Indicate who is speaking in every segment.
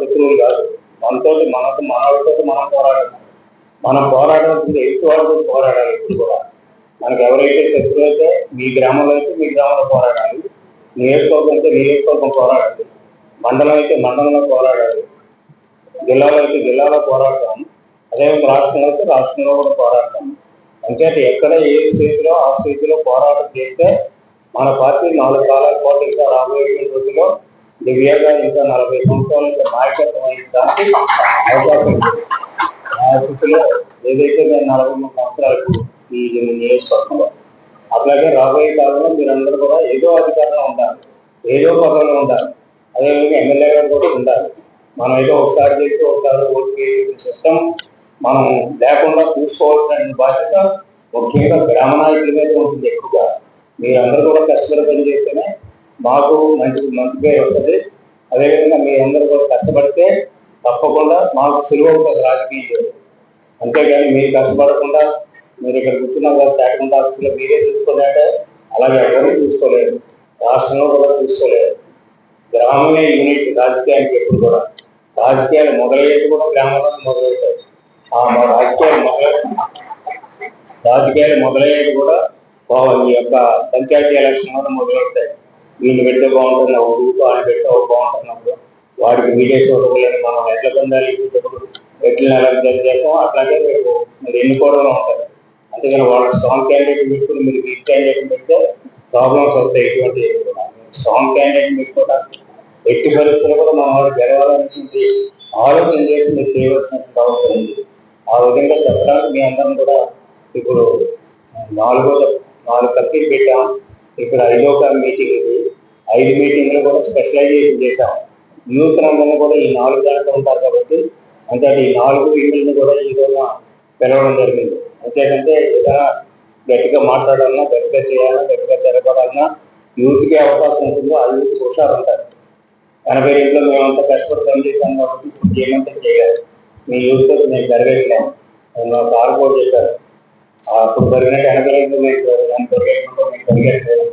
Speaker 1: శత్రువులు కాదు మనతో మనకు మనతో మనం పోరాడాలి మనం పోరాడాల్సింది ఎదుటి వాళ్ళతో పోరాడాలి ఇప్పుడు కూడా. మనకు ఎవరైతే శత్రువు అయితే మీ గ్రామంలో అయితే మీ గ్రామంలో పోరాడాలి. నియోజకవర్గం అయితే నియోజకవర్గం పోరాడాలి. మండలం అయితే మండలంలో పోరాడాలి. జిల్లాలో అయితే జిల్లాలో పోరాడతాం అదేవిధంగా రాష్ట్రంలో అయితే రాష్ట్రంలో కూడా పోరాడతాం అంటే ఎక్కడ ఏ స్టేజ్లో ఆ స్టేజ్లో పోరాటం చేస్తే మన పార్టీ నాలుగు కాలాల పాటు ఇంకా రాబోయే రోజుల్లో దివ్యగా ఇంకా నలభై సంవత్సరాల ఇంకా నాయకత్వం వహించడానికి అవకాశం ఆ స్థితిలో ఏదైతే నేను నలభై మూడు సంవత్సరాలకు ఈ నియోజకవర్గంలో అట్లాగే రాబోయే కాలంలో మీరందరూ కూడా ఏదో అధికారంలో ఉండాలి ఏదో పదవిలో ఉండాలి. అదేవిధంగా ఎమ్మెల్యే గారు కూడా ఉండాలి. మనం ఏదో ఒకసారి చేసి ఒకసారి ఓటు సిస్టమ్ మనం లేకుండా చూసుకోవాల్సిన బాధ్యత ముఖ్యంగా గ్రామ నాయకుల మీద ఉంటుంది ఎక్కువగా. మీరందరూ కూడా కష్టపడి పనిచేస్తేనే మాకు మంచి మంచిగా వస్తుంది. అదేవిధంగా మీరందరూ కూడా కష్టపడితే తప్పకుండా మాకు సులువు అవుతుంది రాజకీయ అంతేగాని మీరు కష్టపడకుండా మీరు ఇక్కడ కూర్చున్న వాళ్ళు అసలు మీరే చూసుకోలేక అలాగే ఎవరు చూసుకోలేరు. రాష్ట్రంలో కూడా చూసుకోలేరు. గ్రామమే యూనిట్ రాజకీయానికి ఎప్పుడు కూడా. రాజకీయాలు మొదలయ్యేది కూడా గ్రామంలో మొదలవుతాయి ఆ మా రాజకీయాలు మొదల రాజకీయాలు మొదలయ్యేది కూడా ఈ యొక్క పంచాయతీ ఎలక్షన్ కూడా మొదలవుతాయి. వీళ్ళు పెడితే బాగుంటుంది ఒక ఊరు వాళ్ళు పెడితే ఒక బాగుంటున్నప్పుడు వాడికి వీడియోస్ ఇవ్వలేని మనం ఎట్ల పొందాలి? ఇచ్చేటప్పుడు ఎట్ల నెలలు చేస్తాం అట్లాగే మీరు మీరు ఎన్నుకోవడంలో ఉంటారు అందుకని వాళ్ళ స్ట్రాంగ్ క్యాండిడేట్ పెట్టుకుని మీరు వీక్ క్యాండిడేట్ పెడితే ప్రాబ్లమ్స్ వస్తాయి ఎటువంటి స్ట్రాంగ్ క్యాండిడేట్ పెట్టుకోవడానికి ఎట్టి పరిస్థితులు కూడా మన వాడు గెలవాలనేటువంటి ఆలోచన చేసి మీరు చేయవలసిన అవసరం ఉంది. ఆ విధంగా చెప్పడానికి మీ అందరం కూడా ఇప్పుడు నాలుగో నాలుగు కమిటీలు పెట్టాం. ఇక్కడ ఐదో మీటింగ్ ఇది. ఐదు మీటింగ్లు కూడా స్పెషలైజేషన్ చేశాం. యూత్ రంగంలో కూడా ఈ నాలుగు దాంట్లో ఉంటారు కాబట్టి అంటే ఈ నాలుగు మీటింగ్లు కూడా ఈ రోజున పిలవడం జరిగింది. అంతేకంటే ఏదైనా గట్టిగా మాట్లాడాలన్నా గట్టిగా చేయాలన్నా గట్టిగా జరగాలన్నా యూత్కి అవకాశం ఉంటుందో. ఆ యూత్ హుషారు ఉంటారు. ఎనభై ఇంట్లో మేమంతా కష్టపడి పని కాబట్టి ఇప్పుడు ఏమంతా చేయాలి? మీ యూత్ మేము జరగట్లేము అని చేశారు సార్ కూడా చెప్పారు. అప్పుడు జరిగినట్టు ఎనభై రెండు మీకు మీకు పరిగెట్టలేదు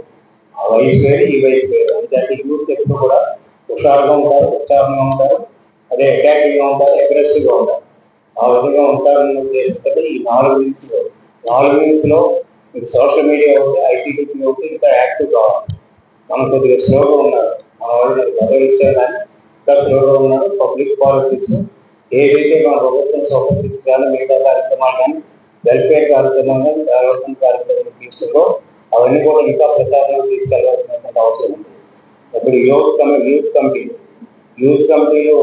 Speaker 1: ఆ వయసు వేరు ఈ వయసు వేరు. అంటే యూత్ ఎప్పుడు కూడా హుషారుగా ఉంటారు ఉత్సాహంగా ఉంటారు. అదే అటాకింగ్గా ఉంటారు అగ్రెసివ్గా ఉంటారు. ఆ విధంగా ఉంటారని ఉద్దేశిస్తే ఈ నాలుగు వీక్స్లో నాలుగు వీక్స్లో మీకు సోషల్ మీడియా ఒకటి ఐటీ ఒకటి ఇంకా యాక్టివ్ కావాలి. మనం కొద్దిగా స్లోగా ఉన్నారు. మన వాళ్ళు పదవి కానీ ఇంకా స్లోగా ఉన్నారు. పబ్లిక్ పాలిటిక్స్ ఏదైతే మన ప్రభుత్వం సౌకర్యం కానీ మిగతా కార్యక్రమాలు కానీ వెల్ఫేర్ కార్యక్రమం కానీ డెవలప్మెంట్ కార్యక్రమం తీసుకుందో అవన్నీ కూడా ఇంకా ప్రచారంలో తీసుకెళ్ళాల్సినటువంటి అవసరం ఉంది. ఇప్పుడు youth committee youth committee youth కమిటీలు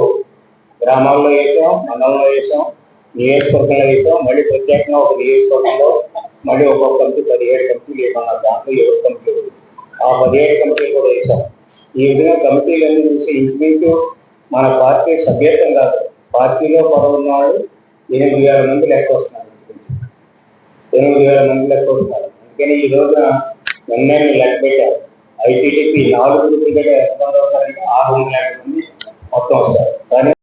Speaker 1: గ్రామాల్లో వేసాం మండలంలో వేసాం నియోజకవర్గంలో వేసాం మళ్ళీ ప్రత్యేకంగా ఒక నియోజకవర్గంలో మళ్ళీ ఒక్కొక్క కమిటీ పదిహేడు కమిటీలు ఏమన్నారు దాంట్లో యూత్ కమిటీ ఆ పదిహేడు కమిటీలు కూడా వేసాం. ఈ విధంగా కమిటీలన్నీ చూసి ఇంచుమించు మన పార్టీ సభ్యత్వం కాదు. పార్టీలో పదవి వాళ్ళు ఎనిమిది వేల మంది లెక్క వస్తున్నారు ఎనిమిది వేల మంది వస్తారు అందుకని ఈ రోజున నిన్నే లెక్క పెట్టారు. ఐటీడీపీ నాలుగు గ్రూపులు ఎంత మంది వస్తారంటే ఆరు వందల యాభై మంది మొత్తం వస్తారు.